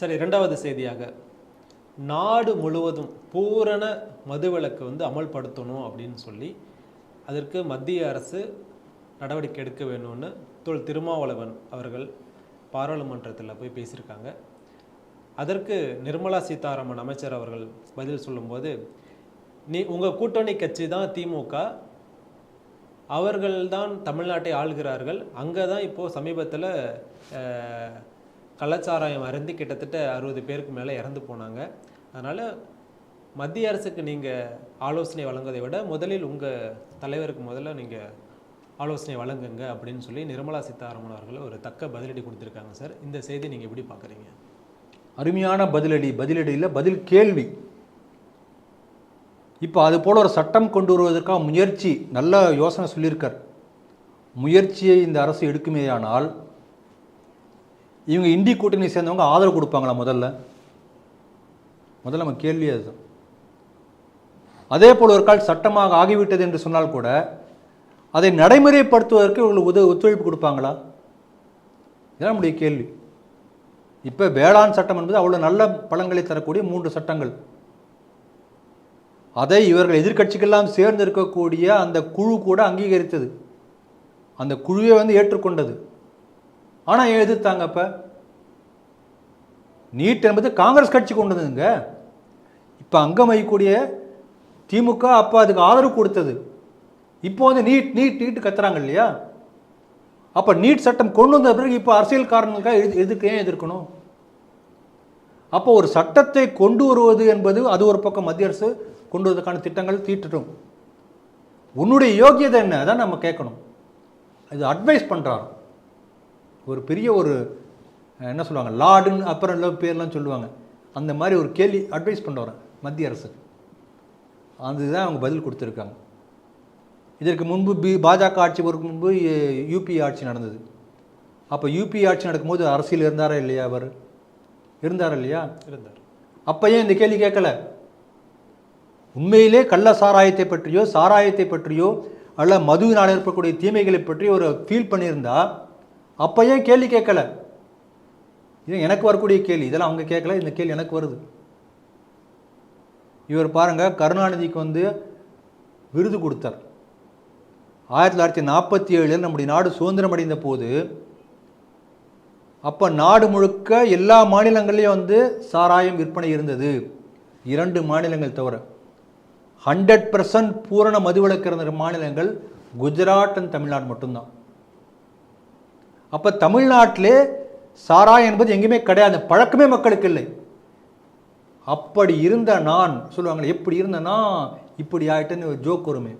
சரி இரண்டாவது செய்தியாக. நாடு முழுவதும் பூரண மதுவிலக்கு வந்து அமல்படுத்தணும் அப்படின்னு சொல்லி அதற்கு மத்திய அரசு நடவடிக்கை எடுக்க வேணும்னு தொல் திருமாவளவன் அவர்கள் பாராளுமன்றத்தில் போய் பேசியிருக்காங்க. அதற்கு நிர்மலா சீதாராமன் அமைச்சர் அவர்கள் பதில் சொல்லும்போது நீ உங்கள் கூட்டணி கட்சி தான் திமுக. அவர்கள்தான் தமிழ்நாட்டை ஆள்கிறார்கள். அங்கே தான் இப்போது சமீபத்தில் கள்ளச்சாராயம் அருந்தி கிட்டத்தட்ட அறுபது பேருக்கு மேலே இறந்து போனாங்க. அதனால் மத்திய அரசுக்கு நீங்கள் ஆலோசனை வழங்குவதை விட முதலில் உங்கள் தலைவருக்கு முதல்ல நீங்கள் ஆலோசனை வழங்குங்க அப்படின்னு சொல்லி நிர்மலா சீதாராமன் அவர்கள் ஒரு தக்க பதிலடி கொடுத்துருக்காங்க சார். இந்த செய்தி நீங்கள் எப்படி பார்க்குறீங்க? அருமையான பதிலடி. பதிலடியில் பதில் கேள்வி. இப்போ அது போல் ஒரு சட்டம் கொண்டு வருவதற்காக முயற்சி நல்ல யோசனை சொல்லியிருக்கார். முயற்சியை இந்த அரசு எடுக்குமேயானால் இவங்க இந்தி கூட்டணி சேர்ந்தவங்க ஆதரவு கொடுப்பாங்களா முதல்ல? முதல்ல நம்ம கேள்வி அதுதான். அதே போல் ஒரு கால் சட்டமாக ஆகிவிட்டது என்று சொன்னால் கூட அதை நடைமுறைப்படுத்துவதற்கு இவங்களுக்கு உத ஒத்துழைப்பு கொடுப்பாங்களா? இதான் நம்முடைய கேள்வி. இப்போ வேளாண் சட்டம் என்பது அவ்வளோ நல்ல பலன்களை தரக்கூடிய மூன்று சட்டங்கள். அதை இவர்கள் எதிர்க்கட்சிக்கெல்லாம் சேர்ந்து இருக்கக்கூடிய அந்த குழு கூட அங்கீகரித்தது. அந்த குழுவை வந்து ஏற்றுக்கொண்டது. ஆனால் ஏன் எதிர்த்தாங்க அப்போ? நீட் என்பது காங்கிரஸ் கட்சி கொண்டு வந்ததுங்க. இப்போ அங்கம் வகிக்கக்கூடிய திமுக அப்போ அதுக்கு ஆதரவு கொடுத்தது. இப்போ வந்து நீட் நீட் நீட்டு கத்துறாங்க இல்லையா? அப்போ நீட் சட்டம் கொண்டு வந்த பிறகு இப்போ அரசியல் காரணங்களுக்காக எது எதுக்கு ஏன் எதிர்க்கணும்? அப்போ ஒரு சட்டத்தை கொண்டு வருவது என்பது அது ஒரு பக்கம் மத்திய அரசு கொண்டு வருவதற்கான திட்டங்கள் தீட்டுட்டும். உன்னுடைய யோகியதை என்ன? அதான் நம்ம கேட்கணும். இது அட்வைஸ் பண்ணுறாரு ஒரு பெரிய ஒரு என்ன சொல்லுவாங்க லார்டுன்னு அப்புறம் எல்லாம் பேர்லாம் சொல்லுவாங்க. அந்த மாதிரி ஒரு கேள்வி அட்வைஸ் பண்ணுறேன் மத்திய அரசு. அதுதான் அவங்க பதில் கொடுத்துருக்காங்க. இதற்கு முன்பு பி பாஜக ஆட்சி வருவதற்கு முன்பு யூபி ஆட்சி நடந்தது. அப்போ யூபி ஆட்சி நடக்கும்போது அரசியல் இருந்தாரா இல்லையா அவர்? இருந்தாரா இல்லையா? இருந்தார். அப்போ ஏன் இந்த கேள்வி கேட்கல? உண்மையிலே கள்ள சாராயத்தை பற்றியோ சாராயத்தை பற்றியோ அல்ல மதுவினால் ஏற்படக்கூடிய தீமைகளை பற்றி ஒரு ஃபீல் பண்ணியிருந்தா அப்போ ஏன் கேள்வி கேட்கல? இது எனக்கு வரக்கூடிய கேள்வி. இதெல்லாம் அவங்க கேட்கல இந்த கேள்வி எனக்கு வருது. இவர் பாருங்கள் கருணாநிதிக்கு வந்து விருது கொடுத்தார். ஆயிரத்தி தொள்ளாயிரத்தி நாற்பத்தி ஏழில் நம்முடைய நாடு சுதந்திரம் அடைந்த போது அப்போ நாடு முழுக்க எல்லா மாநிலங்கள்லேயும் வந்து சாராயம் விற்பனை இருந்தது. இரண்டு மாநிலங்கள் தவிர ஹண்ட்ரட் பர்சன்ட் பூரண மதுவிலக்கு இருந்த மாநிலங்கள் குஜராத் அண்ட் தமிழ்நாடு மட்டும்தான். அப்போ தமிழ்நாட்டிலே சாராயம் என்பது எங்கேயுமே கிடையாது பழக்கமே மக்களுக்கு இல்லை. அப்படி இருந்த நான் சொல்லுவாங்களே எப்படி இருந்தேன்னா இப்படி ஆயிட்டேன்னு ஒரு ஜோக் வருமே.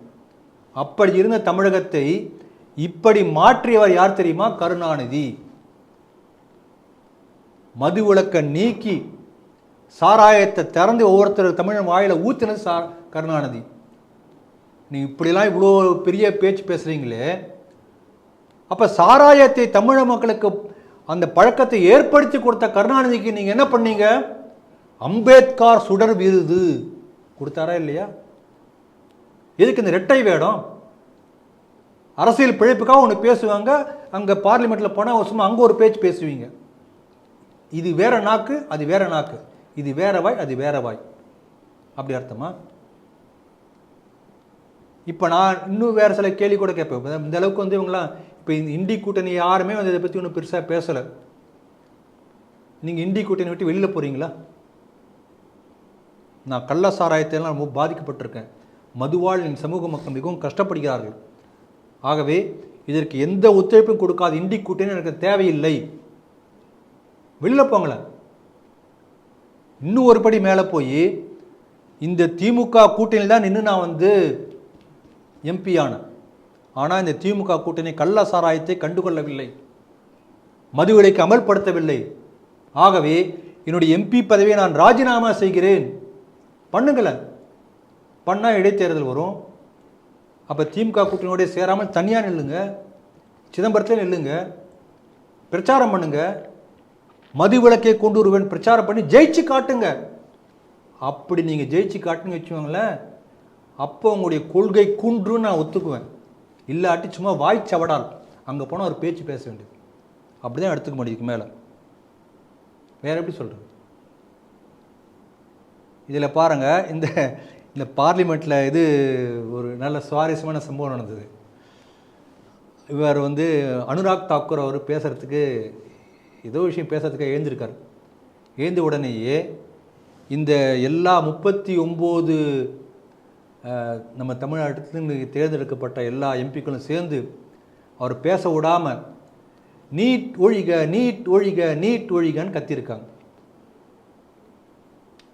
அப்படி இருந்த தமிழகத்தை இப்படி மாற்றியவர் யார் தெரியுமா? கருணாநிதி. மது விளக்க நீக்கி சாராயத்தை திறந்து ஒவ்வொருத்தர் தமிழன் வாயில ஊற்றினது சா கருணாநிதி. நீ இப்படிலாம் இவ்வளோ பெரிய பேச்சு பேசுகிறீங்களே அப்போ சாராயத்தை தமிழக மக்களுக்கு அந்த பழக்கத்தை ஏற்படுத்தி கொடுத்த கருணாநிதிக்கு நீங்கள் என்ன பண்ணீங்க? அம்பேத்கர் சுடர் விருது கொடுத்தாரா இல்லையா? எதுக்கு இந்த ரெட்டை வேடம்? அரசியல் பிழைப்புக்காக ஒன்று பேசுவாங்க அங்கே பார்லிமெண்ட்டில் போனால் சும்மா அங்கே ஒரு பேச்சு பேசுவீங்க. இது வேற நாக்கு அது வேற நாக்கு. இது வேற வாய் அது வேற வாய். அப்படி அர்த்தமா? இப்போ நான் இன்னும் வேறு சில கேள்வி கூட கேட்பேன். இந்த அளவுக்கு வந்து இவங்களாம் இப்போ இந்த இண்டி கூட்டணி யாருமே வந்து இதை பற்றி ஒன்றும் பெருசாக பேசலை. நீங்கள் இண்டி கூட்டணி விட்டு வெளியில் போகிறீங்களா நான் கள்ள சாராயத்தையெல்லாம் ரொம்ப பாதிக்கப்பட்டிருக்கேன். மதுவால் என் சமூக மக்கள் மிகவும் கஷ்டப்படுகிறார்கள். ஆகவே இதற்கு எந்த ஒத்துழைப்பும் கொடுக்காத இண்டி கூட்டணி எனக்கு தேவையில்லை. வெளியில் போங்களேன். இன்னும் ஒரு படி மேலே போய் இந்த திமுக கூட்டணியில் தான் நின்று நான் வந்து எம்பி ஆனேன். ஆனால் இந்த திமுக கூட்டணி கள்ள சாராயத்தை கண்டுகொள்ளவில்லை. மது விலைக்கு அமல்படுத்தவில்லை. ஆகவே என்னுடைய எம்பி பதவியை நான் ராஜினாமா செய்கிறேன். பண்ணுங்களேன். பண்ணால் இடைத்தேர்தல் வரும். அப்போ திமுக கூட்டணியோட சேராமல் தனியாக நில்லுங்க. சிதம்பரத்தில் நில்லுங்க. பிரச்சாரம் பண்ணுங்க. மது விளக்கை கொண்டு வருவேன். பிரச்சாரம் பண்ணி ஜெயிச்சு காட்டுங்க. அப்படி நீங்கள் ஜெயிச்சு காட்டுன்னு வச்சுக்கோங்களேன். அப்போ உங்களுடைய கொள்கை குன்றுன்னு நான் ஒத்துக்குவேன். இல்லாட்டி சும்மா வாய் சவடால். அங்கே போனால் ஒரு பேச்சு பேச வேண்டியது. அப்படி தான் எடுத்துக்க முடியும் மேலே. வேற எப்படி சொல்கிறது இதில் பாருங்கள் இந்த இந்த பார்லிமெண்ட்டில் இது ஒரு நல்ல சுவாரஸ்யமான சம்பவம் நடந்தது. இவர் வந்து அனுராக் தாக்கூர் அவர் பேசுகிறதுக்கு ஏதோ விஷயம் பேசுறதுக்கு எழுந்திருக்கார். எழுந்த உடனேயே இந்த எல்லா முப்பத்தி ஒம்பது நம்ம தமிழ்நாட்டிலிருந்து தேர்ந்தெடுக்கப்பட்ட எல்லா எம்பிக்களும் சேர்ந்து அவர் பேச விடாமல் நீட் ஒழிக நீட் ஒழிக நீட் ஒழிகன்னு கத்தியிருக்காங்க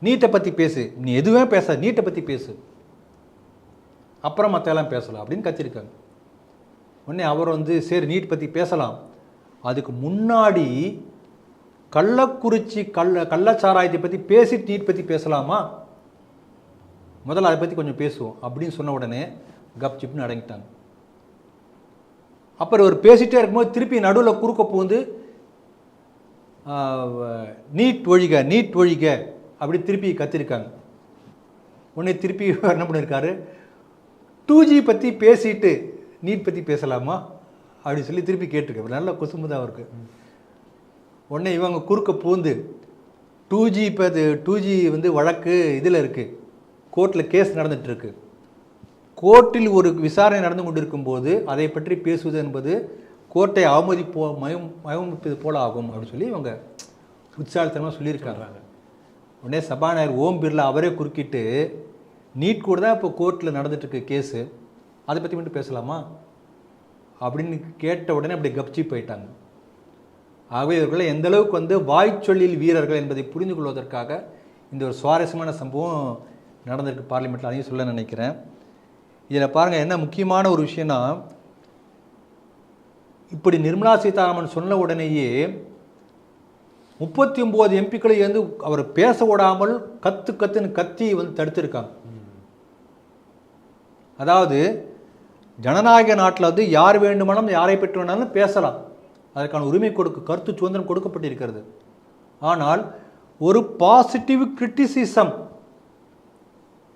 நீட்டை பற்றி பேசு. நீ எதுவுமே பேச நீட்டை பற்றி பேசு. அப்புறம் மற்றெல்லாம் பேசலாம். அப்படின்னு கத்திருக்காங்க. உடனே அவர் வந்து சரி நீட் பற்றி பேசலாம். அதுக்கு முன்னாடி கள்ளக்குறிச்சி கள்ள கள்ளச்சாராயத்தை பற்றி பேசி நீட் பற்றி பேசலாமா? முதல்ல அதை பற்றி கொஞ்சம் பேசுவோம். அப்படின்னு சொன்ன உடனே கப் சிப்னு அடங்கிட்டாங்க. அப்புறம் ஒரு பேசிகிட்டே இருக்கும்போது திருப்பி நடுவில் குறுக்க பூந்து நீட் ஒழிக நீட் ஒழிக அப்படி திருப்பி கத்திருக்காங்க. உடனே திருப்பி இவர் என்ன பண்ணியிருக்காரு டூ ஜி பற்றி பேசிட்டு நீட் பற்றி பேசலாமா? அப்படின்னு சொல்லி திருப்பி கேட்டிருக்காரு. நல்ல குசும்பு அவருக்கு. உடனே இவங்க குறுக்க பூந்து டூ ஜி இப்போ அது டூ ஜி வந்து வழக்கு இதில் இருக்குது கோர்ட்டில் கேஸ் நடந்துகிட்ருக்கு கோர்ட்டில் ஒரு விசாரணை நடந்து கொண்டிருக்கும் போது அதை பற்றி பேசுவது என்பது கோர்ட்டை அவமதிப்போ மயம் மயமிப்பது போல ஆகும் அப்படின்னு சொல்லி இவங்க உற்சாகத்தனமாக சொல்லியிருக்காங்க. உடனே சபாநாயகர் ஓம் பிர்லா அவரே குறுக்கிட்டு நீட் கூட தான் இப்போ கோர்ட்டில் நடந்துட்டுருக்கு கேஸு. அதை பற்றி மட்டும் பேசலாமா? அப்படின்னு கேட்ட உடனே அப்படி கப்ச்சி போயிட்டாங்க. ஆகவே இவர்களை எந்த அளவுக்கு வந்து வாய்ச்சொல்லில் வீரர்கள் என்பதை புரிந்து கொள்வதற்காக இந்த ஒரு சுவாரஸ்யமான சம்பவம் நடந்திருக்கு பார்லிமெண்ட்டில் அதையும் சொல்ல நினைக்கிறேன். இதில் பாருங்கள் என்ன முக்கியமான ஒரு விஷயம்னா இப்படி நிர்மலா சீதாராமன் சொன்ன உடனேயே முப்பத்தி ஒம்பது எம்பிக்களை வந்து அவர் பேச விடாமல் கத்து கத்துன்னு கத்தி வந்து தடுத்திருக்காங்க. அதாவது ஜனநாயக நாட்டில் வந்து யார் வேண்டுமானாலும் யாரை பெற்று வேணாலும் பேசலாம். அதற்கான உரிமை கொடுக்க கருத்து சுதந்திரம் கொடுக்கப்பட்டிருக்கிறது. ஆனால் ஒரு பாசிட்டிவ் கிரிட்டிசிசம்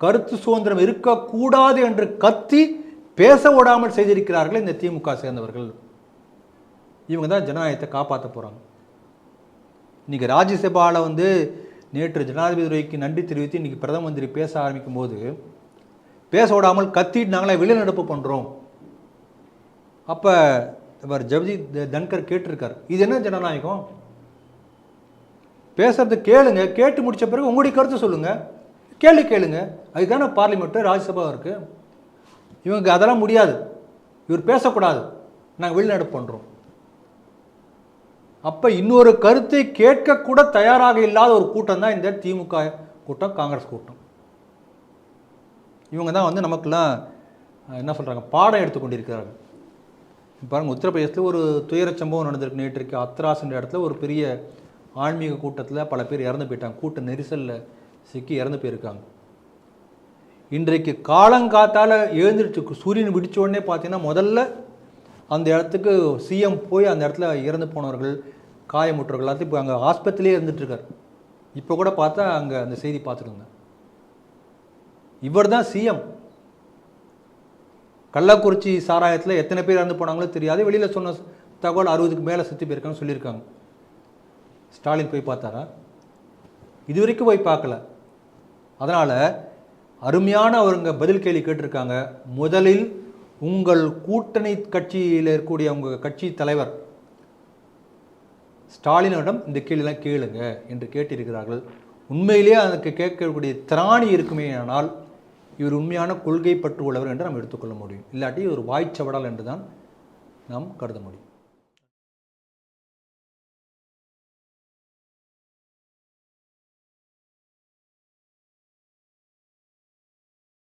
கருத்து சுதந்திரம் இருக்கக்கூடாது என்று கத்தி பேச விடாமல் செய்திருக்கிறார்கள் இந்த திமுக சேர்ந்தவர்கள். இவங்க தான் ஜனநாயகத்தை காப்பாற்ற போகிறாங்க இன்றைக்கி ராஜ்யசபாவில் வந்து நேற்று ஜனாதிபதி துறைக்கு நன்றி தெரிவித்து இன்றைக்கி பிரதம மந்திரி பேச ஆரம்பிக்கும் போது பேச விடாமல் கத்திட்டு நாங்களே வெளிநடப்பு பண்ணுறோம் அப்போ இவர் ஜெகதீப் தன்கர் கேட்டிருக்கார். இது என்ன ஜனநாயகம்? பேசுறது கேளுங்க கேட்டு முடித்த பிறகு உங்களுடைய கருத்து சொல்லுங்கள் கேள்வி கேளுங்க. அதுதானே பார்லிமெண்ட்டு ராஜ்யசபா இருக்குது இவங்க அதெல்லாம் முடியாது. இவர் பேசக்கூடாது. நாங்கள் வெளிநாடு பண்ணுறோம் அப்போ இன்னொரு கருத்தை கேட்கக்கூட தயாராக இல்லாத ஒரு கூட்டம் தான் இந்த திமுக கூட்டம் காங்கிரஸ் கூட்டம். இவங்க தான் வந்து நமக்கெல்லாம் என்ன சொல்கிறாங்க பாடம் எடுத்து கொண்டிருக்கிறார்கள். பாருங்கள் உத்தரப்பிரதேசத்தில் ஒரு துயரச் சம்பவம் நடந்திருக்கு நேற்றுக்கு அத்ராஸ்ன்ற இடத்துல ஒரு பெரிய ஆன்மீக கூட்டத்தில் பல பேர் இறந்து போயிட்டாங்க. கூட்ட நெரிசலில் சிக்கி இறந்து போயிருக்காங்க. இன்றைக்கு காலங்காத்தால் எழுந்திரிச்சு சூரியன் விடிச்ச உடனே பார்த்தீங்கன்னா முதல்ல அந்த இடத்துக்கு சிஎம் போய் அந்த இடத்துல இறந்து போனவர்கள் காயமுற்றவர்கள் எல்லாத்தையும் இப்போ அங்கே ஆஸ்பத்திரியிலே இருந்துட்டு இருக்கார். இப்போ கூட பார்த்தா அங்கே அந்த செய்தி பார்த்துருந்தேன். இவர் தான் சிஎம். கள்ளக்குறிச்சி சாராயத்தில் எத்தனை பேர் இறந்து போனாங்களோ தெரியாது. வெளியில் சொன்ன தகவல் அறுபதுக்கு மேலே சுற்றி போயிருக்காங்கன்னு சொல்லியிருக்காங்க. ஸ்டாலின் போய் பார்த்தாரா? இது வரைக்கும் போய் பார்க்கல. அதனால் அருமையான அவருங்க பதில் கேள்வி கேட்டிருக்காங்க. முதலில் உங்கள் கூட்டணி கட்சியில் இருக்கக்கூடிய உங்கள் கட்சி தலைவர் ஸ்டாலினிடம் இந்த கேள்விலாம் கேளுங்க என்று கேட்டிருக்கிறார்கள். உண்மையிலேயே அதுக்கு கேட்கக்கூடிய திராணி இருக்குமே ஆனால் இவர் உண்மையான கொள்கை பற்று உள்ளவர் என்று நாம் எடுத்துக்கொள்ள முடியும். இல்லாட்டி ஒரு வாய்ச்சவடல் என்று தான் நாம் கருத முடியும்.